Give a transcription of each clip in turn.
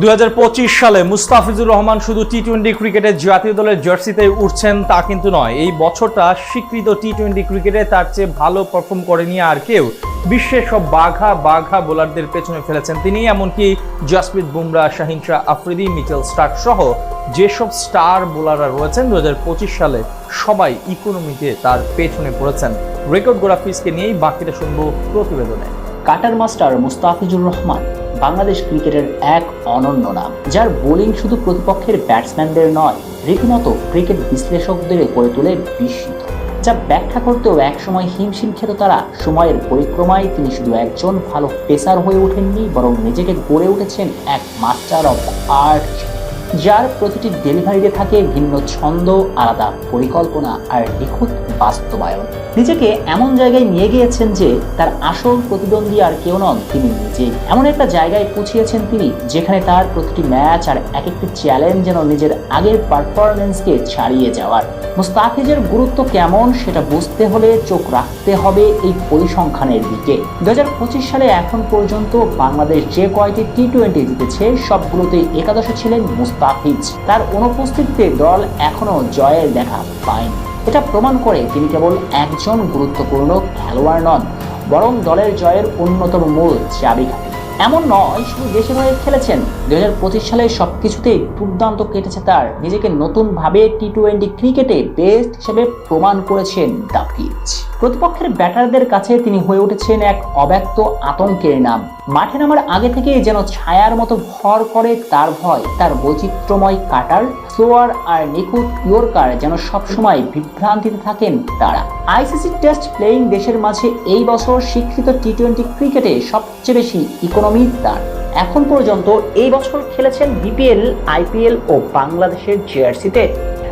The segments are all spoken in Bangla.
দুই সালে মুস্তাফিজুর রহমান শুধু টি টোয়েন্টি ক্রিকেটের জাতীয় দলের জার্সিতে উঠছেন তা কিন্তু নয়। এই বছরটা স্বীকৃত টি টোয়েন্টি ক্রিকেটে তার চেয়ে ভালো পারফর্ম করেনি আর কেউ। বিশ্বের সব বাঘা বাঘা বোলারদের পেছনে ফেলেছেন তিনি, এমনকি জাসপ্রীত বুমরা শাহিন শাহ আফ্রিদি, মিচেল স্টার্ক সহ যেসব স্টার বোলাররা রয়েছেন, দুই হাজার পঁচিশ সালে সবাই ইকোনমিতে তার পেছনে পড়েছেন। রেকর্ড গ্রাফিক্সকে নিয়েই বাকিটা শুনব প্রতিবেদনে। Cutter master Mustafizur Rahman. Bangladesh ক্রিকেটের এক অনন্য নাম, যার বোলিং শুধু প্রতিপক্ষের ব্যাটসম্যানদের নয়, রীতিমতো ক্রিকেট বিশ্লেষকদের গড়ে তোলে বিস্মিত। যা ব্যাখ্যা করতেও একসময় হিমশিম খেত তারা, সময়ের পরিক্রমায় তিনি শুধু একজন ভালো পেসার হয়ে ওঠেননি, বরং নিজেকে গড়ে উঠেছেন এক মাস্টার অফ আর্ট যার প্রতিটি ডেলিভারিতে থাকে ভিন্ন ছন্দ, আলাদা পরিকল্পনা আর নিখুঁত বাস্তবায়ন। নিজেকে এমন জায়গায় নিয়ে গিয়েছেন যে তার আসল প্রতিদ্বন্দ্বী আর কেউ নন, তিনি নিজে। এমন একটা জায়গায় পৌঁছিয়েছেন তিনি, যেখানে তার প্রতিটি ম্যাচ আর এক একটি চ্যালেঞ্জ যেন নিজের আগের পারফরমেন্সকে ছাড়িয়ে যাওয়ার। মুস্তাফিজের গুরুত্ব কেমন সেটা বুঝতে হলে চোখ রাখতে হবে এই পরিসংখ্যানের দিকে। দু হাজার পঁচিশ সালে এখন পর্যন্ত বাংলাদেশ যে কয়টি টি টোয়েন্টি জিতেছে, সবগুলোতেই একাদশে ছিলেন মুস্তাফিজ। তার অনুপস্থিতিতে দল এখনও জয়ের দেখা পায়নি। এটা প্রমাণ করে তিনি কেবল একজন গুরুত্বপূর্ণ খেলোয়াড় নন, বরং দলের জয়ের অন্যতম মূল চাবিকাঠি এমন নয়, শুধু দেশের হয়ে খেলেছেন। দুই হাজার পঁচিশ সালে সব কিছুতেই দুর্দান্ত কেটেছে তার। নিজেকে নতুনভাবে টি টোয়েন্টি ক্রিকেটে বেস্ট হিসেবে প্রমাণ করেছেন দ্য পিচ প্রতিপক্ষের ব্যাটারদের কাছে তিনি হয়ে উঠেছেন এক অব্যক্ত আতঙ্কের নাম। মাঠে নামার আগে থেকে যেন ছায়ার মতো ভর করে তার ভয়, তার বৈচিত্র্যময় কাটার স্লোয়ার আর নিখুঁত ইয়র্কার যেন সবসময় বিভ্রান্তিতে থাকেন তারা। আইসিসি টেস্ট প্লেয়িং দেশের মাঝে এই বছর স্বীকৃত টি টোয়েন্টি ক্রিকেটে সবচেয়ে বেশি ইকোনমি তার। এখন পর্যন্ত এই বছর খেলেছেন বিপিএল, আইপিএল ও বাংলাদেশের জার্সিতে।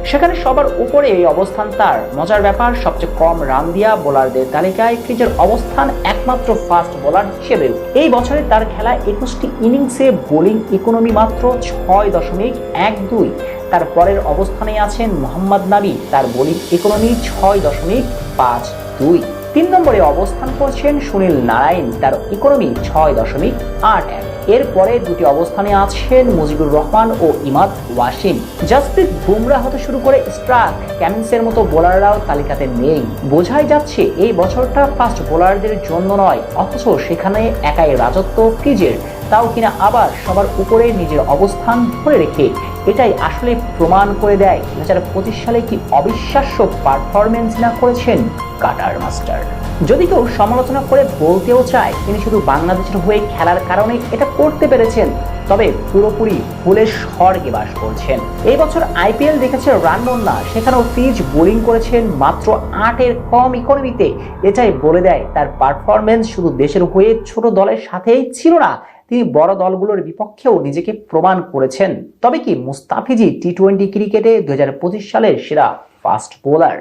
সেখানে সবার উপরে এই অবস্থান তার। মজার ব্যাপার, সবচেয়ে কম রান দিয়া বোলারদের তালিকায় ক্রিজের অবস্থান একমাত্র ফাস্ট বোলার হিসেবেও এই বছরে তার খেলা একুশটি ইনিংসে বোলিং ইকোনমি মাত্র ছয় দশমিক এক দুই। তার পরের অবস্থানে আছেন মোহাম্মদ নাবি তার বোলিং ইকোনমি ছয় দশমিক পাঁচ দুই। তিন নম্বরে অবস্থান করছেন সুনীল নারায়ণ। তার ইকোনমি ছয় দশমিক আট এক। এরপরে দুটি অবস্থানে আছেন মুজিবুর রহমান ও ইমাদ ওয়াসিম। জাসপ্রীত বুমরা হতে শুরু করে স্ট্রাক, ক্যামিন্সের মতো বোলাররাও তালিকাতে নেই। বোঝাই যাচ্ছে এই বছরটা ফাস্ট বোলারদের জন্য নয়, অথচ সেখানে একাই রাজত্ব, ক্রিজের তাও কিনা আবার সবার উপরে নিজের অবস্থান ধরে রেখে এটাই আসলে প্রমাণ করে দেয় দু হাজার পঁচিশ সালে কি অবিশ্বাস্য পারফরমেন্স না করেছেন কাটার মাস্টার। যদি কেউ সমালোচনা করে বলতেও চায় তিনি শুধু বাংলাদেশের হয়ে খেলার কারণে এটা করতে পেরেছেন, তবে পুরোপুরি ফুলের স্বর্গে বাস করছেন। এই বছর আইপিএল দেখেছে রান না সেখানেও ফিজ বোলিং করেছেন মাত্র আটের কম ইকোনমিতে এটাই বলে দেয় তার পারফরমেন্স শুধু দেশের হয়ে ছোট দলের সাথেই ছিল না তিনি বড় দলগুলোর বিপক্ষেও নিজেকে প্রমাণ করেছেন। তবে কি মুস্তাফিজি টি টোয়েন্টি ক্রিকেটে দুই হাজার পঁচিশ সালের সেরা ফাস্ট বোলার?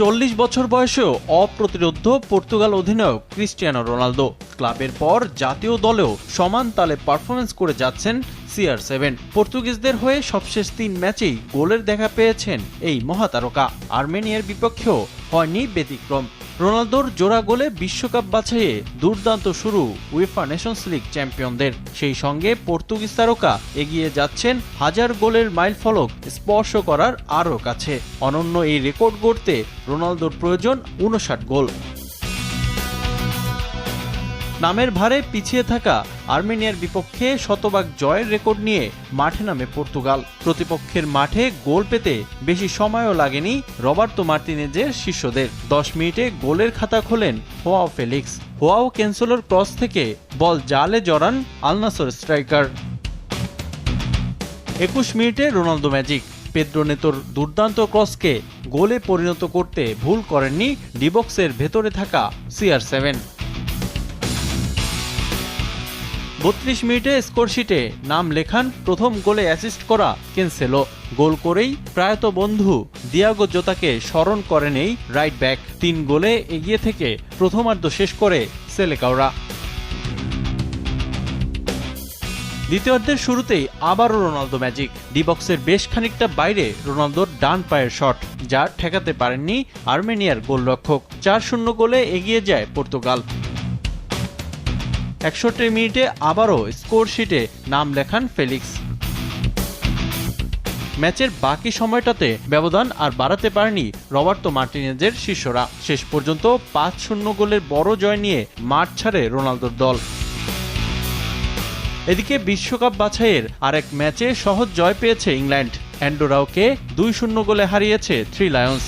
চল্লিশ বছর বয়সেও অপ্রতিরোধ পর্তুগাল অধিনায়ক ক্রিস্টিয়ানো রোনালদো। ক্লাবের পর জাতীয় দলেও সমান তালে পারফরমেন্স করে যাচ্ছেন সিআর সেভেন। পর্তুগিজদের হয়ে সবশেষ তিন ম্যাচেই গোলের দেখা পেয়েছেন এই মহাতারকা। আর্মেনিয়ার বিপক্ষেও হয়নি ব্যতিক্রম। রোনালদোর জোড়া গোলে বিশ্বকাপ বাছাইয়ে দুর্দান্ত শুরু উয়েফা নেশনস লিগ চ্যাম্পিয়নদের। সেই সঙ্গে পর্তুগিজ তারকা এগিয়ে যাচ্ছেন হাজার গোলের মাইলফলক স্পর্শ করার আরও কাছে। অনন্য এই রেকর্ড গড়তে রোনালদোর প্রয়োজন উনষাট গোল। নামের ভারে পিছিয়ে থাকা আর্মেনিয়ার বিপক্ষে শতভাগ জয়ের রেকর্ড নিয়ে মাঠে নামে পর্তুগাল। প্রতিপক্ষের মাঠে গোল পেতে বেশি সময়ও লাগেনি রবার্তো মার্টিনেজের শিষ্যদের। দশ মিনিটে গোলের খাতা খোলেন হোয়াও ফেলিক্স। হোয়াও ক্যান্সেলর ক্রস থেকে বল জালে জড়ান আলনাসর স্ট্রাইকার। একুশ মিনিটে রোনালদো ম্যাজিক। পেদ্রো নেতোর দুর্দান্ত ক্রসকে গোলে পরিণত করতে ভুল করেননি ডিবক্সের ভেতরে থাকা সিআর সেভেন। বত্রিশ মিনিটে স্কোরশিটে নাম লেখান, প্রথম গোলে অ্যাসিস্ট করা কেনসেলো। গোল করেই প্রায়ত বন্ধু দিয়াগো জোতাকে স্মরণ করেন এই রাইট ব্যাক তিন গোলে এগিয়ে থেকে প্রথমার্ধ শেষ করে সেলেকাওরা। দ্বিতীয়ার্ধের শুরুতেই আবারও রোনালদো ম্যাজিক ডিবক্সের বেশ খানিকটা বাইরে রোনালদোর ডান পায়ের শট যা ঠেকাতে পারেননি আর্মেনিয়ার গোলরক্ষক। চার শূন্য গোলে এগিয়ে যায় পর্তুগাল। একষট্টি মিনিটে আবারও স্কোর শিটে নাম লেখান ফেলিক্স। ম্যাচের বাকি সময়টাতে ব্যবধান আর বাড়াতে পারেনি রবার্তো মার্টিনেজের শিষ্যরা। শেষ পর্যন্ত পাঁচ শূন্য গোলের বড় জয় নিয়ে মাঠ ছাড়ে রোনালদোর দল। এদিকে বিশ্বকাপ বাছাইয়ের আরেক ম্যাচে সহজ জয় পেয়েছে ইংল্যান্ড। অ্যান্ডোরাওকে দুই শূন্য গোলে হারিয়েছে থ্রি লায়ন্স।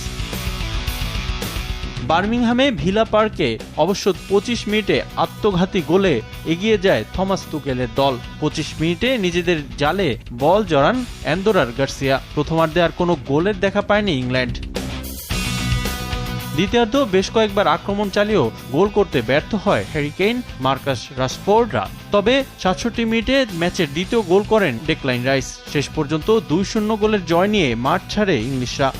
বার্মিংহামে ভিলা পার্কে অবশ্য পঁচিশ মিনিটে আত্মঘাতী গোলে এগিয়ে যায় থমাস তুকেলের দল। পঁচিশ মিনিটে নিজেদের জালে বল জড়ান অ্যান্ডোরার গার্সিয়া। প্রথমার্ধে আর কোনো গোলের দেখা পায়নি ইংল্যান্ড। দ্বিতীয়ার্ধ বেশ কয়েকবার আক্রমণ চালিয়েও গোল করতে ব্যর্থ হয় হ্যারিকেইন মার্কাস রাসফোর্ডরা তবে সাতষট্টি মিনিটে ম্যাচের দ্বিতীয় গোল করেন ডেকলাইন রাইস। শেষ পর্যন্ত দুই শূন্য গোলের জয় নিয়ে মাঠ ছাড়ে ইংলিশরা।